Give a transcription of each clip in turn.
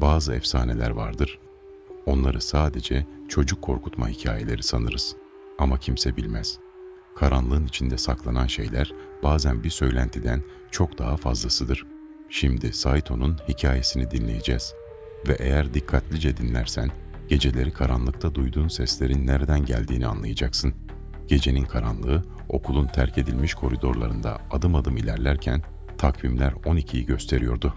Bazı efsaneler vardır. Onları sadece çocuk korkutma hikayeleri sanırız. Ama kimse bilmez. Karanlığın içinde saklanan şeyler bazen bir söylentiden çok daha fazlasıdır. Şimdi Saito'nun hikayesini dinleyeceğiz. Ve eğer dikkatlice dinlersen, geceleri karanlıkta duyduğun seslerin nereden geldiğini anlayacaksın. Gecenin karanlığı okulun terk edilmiş koridorlarında adım adım ilerlerken takvimler 12'yi gösteriyordu.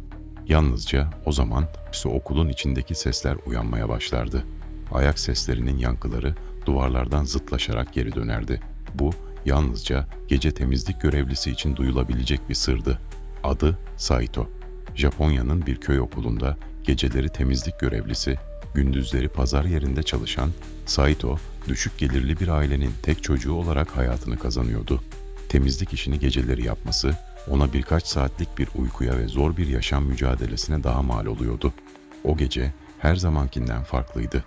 Yalnızca o zaman ise okulun içindeki sesler uyanmaya başlardı. Ayak seslerinin yankıları duvarlardan zıtlaşarak geri dönerdi. Bu yalnızca gece temizlik görevlisi için duyulabilecek bir sırdı. Adı Saito. Japonya'nın bir köy okulunda geceleri temizlik görevlisi, gündüzleri pazar yerinde çalışan Saito, düşük gelirli bir ailenin tek çocuğu olarak hayatını kazanıyordu. Temizlik işini geceleri yapması ona birkaç saatlik bir uykuya ve zor bir yaşam mücadelesine daha mal oluyordu. O gece her zamankinden farklıydı.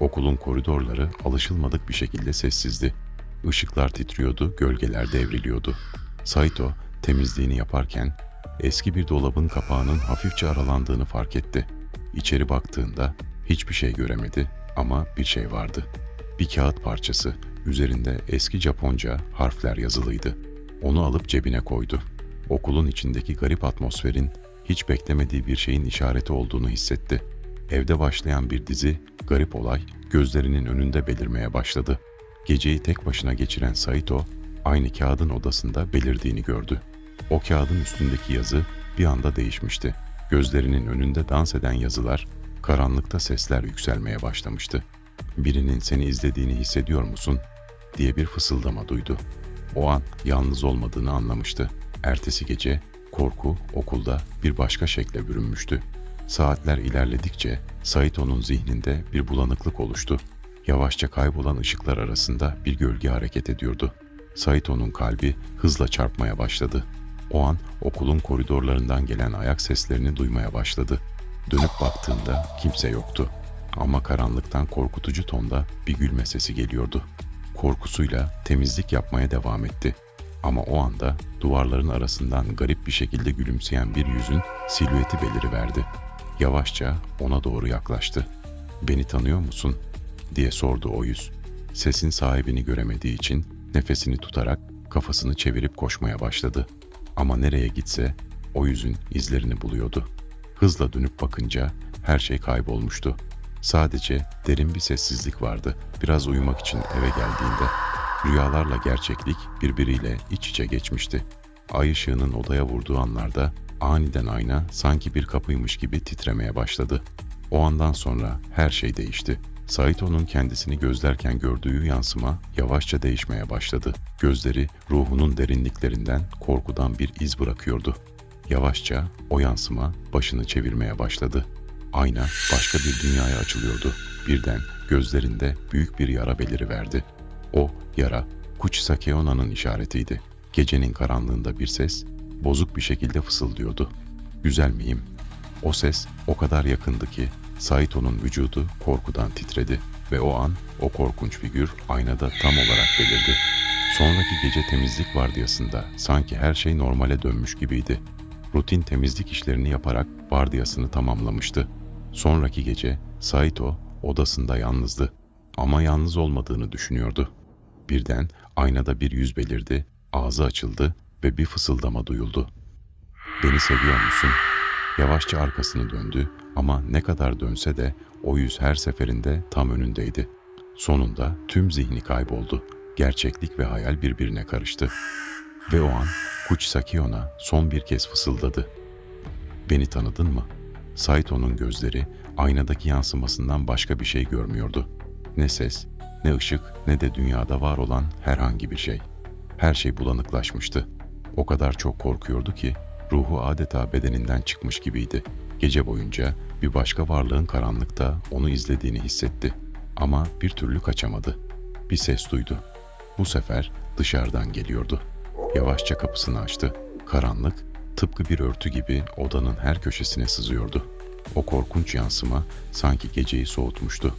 Okulun koridorları alışılmadık bir şekilde sessizdi. Işıklar titriyordu, gölgeler devriliyordu. Saito temizliğini yaparken eski bir dolabın kapağının hafifçe aralandığını fark etti. İçeri baktığında hiçbir şey göremedi ama bir şey vardı. Bir kağıt parçası, üzerinde eski Japonca harfler yazılıydı. Onu alıp cebine koydu. Okulun içindeki garip atmosferin hiç beklemediği bir şeyin işareti olduğunu hissetti. Evde başlayan bir dizi, garip olay gözlerinin önünde belirmeye başladı. Geceyi tek başına geçiren Saito, aynı kağıdın odasında belirdiğini gördü. O kağıdın üstündeki yazı bir anda değişmişti. Gözlerinin önünde dans eden yazılar, karanlıkta sesler yükselmeye başlamıştı. Birinin seni izlediğini hissediyor musun? diye bir fısıldama duydu. O an yalnız olmadığını anlamıştı. Ertesi gece korku okulda bir başka şekle bürünmüştü. Saatler ilerledikçe Saito'nun zihninde bir bulanıklık oluştu. Yavaşça kaybolan ışıklar arasında bir gölge hareket ediyordu. Saito'nun kalbi hızla çarpmaya başladı. O an okulun koridorlarından gelen ayak seslerini duymaya başladı. Dönüp baktığında kimse yoktu. Ama karanlıktan korkutucu tonda bir gülme sesi geliyordu. Korkusuyla temizlik yapmaya devam etti. Ama o anda duvarların arasından garip bir şekilde gülümseyen bir yüzün silüeti beliriverdi. Yavaşça ona doğru yaklaştı. "Beni tanıyor musun?" diye sordu o yüz. Sesin sahibini göremediği için nefesini tutarak kafasını çevirip koşmaya başladı. Ama nereye gitse o yüzün izlerini buluyordu. Hızla dönüp bakınca her şey kaybolmuştu. Sadece derin bir sessizlik vardı. Biraz uyumak için eve geldiğinde rüyalarla gerçeklik birbiriyle iç içe geçmişti. Ay ışığının odaya vurduğu anlarda aniden ayna sanki bir kapıymış gibi titremeye başladı. O andan sonra her şey değişti. Saito'nun kendisini gözlerken gördüğü yansıma yavaşça değişmeye başladı. Gözleri ruhunun derinliklerinden korkudan bir iz bırakıyordu. Yavaşça o yansıma başını çevirmeye başladı. Ayna başka bir dünyaya açılıyordu. Birden gözlerinde büyük bir yara beliriverdi. O yara Kuchisake Onna'nın işaretiydi. Gecenin karanlığında bir ses bozuk bir şekilde fısıldıyordu. Güzel miyim? O ses o kadar yakındı ki Saito'nun vücudu korkudan titredi ve o an o korkunç figür aynada tam olarak belirdi. Sonraki gece temizlik vardiyasında sanki her şey normale dönmüş gibiydi. Rutin temizlik işlerini yaparak vardiyasını tamamlamıştı. Sonraki gece Saito odasında yalnızdı ama yalnız olmadığını düşünüyordu. Birden aynada bir yüz belirdi, ağzı açıldı ve bir fısıldama duyuldu. Beni seviyor musun? Yavaşça arkasını döndü ama ne kadar dönse de o yüz her seferinde tam önündeydi. Sonunda tüm zihni kayboldu. Gerçeklik ve hayal birbirine karıştı. Ve o an Kuchisaki ona son bir kez fısıldadı. Beni tanıdın mı? Saito'nun gözleri aynadaki yansımasından başka bir şey görmüyordu. Ne ses, ne ışık, ne de dünyada var olan herhangi bir şey. Her şey bulanıklaşmıştı. O kadar çok korkuyordu ki ruhu adeta bedeninden çıkmış gibiydi. Gece boyunca bir başka varlığın karanlıkta onu izlediğini hissetti. Ama bir türlü kaçamadı. Bir ses duydu. Bu sefer dışarıdan geliyordu. Yavaşça kapısını açtı. Karanlık tıpkı bir örtü gibi odanın her köşesine sızıyordu. O korkunç yansıma sanki geceyi soğutmuştu.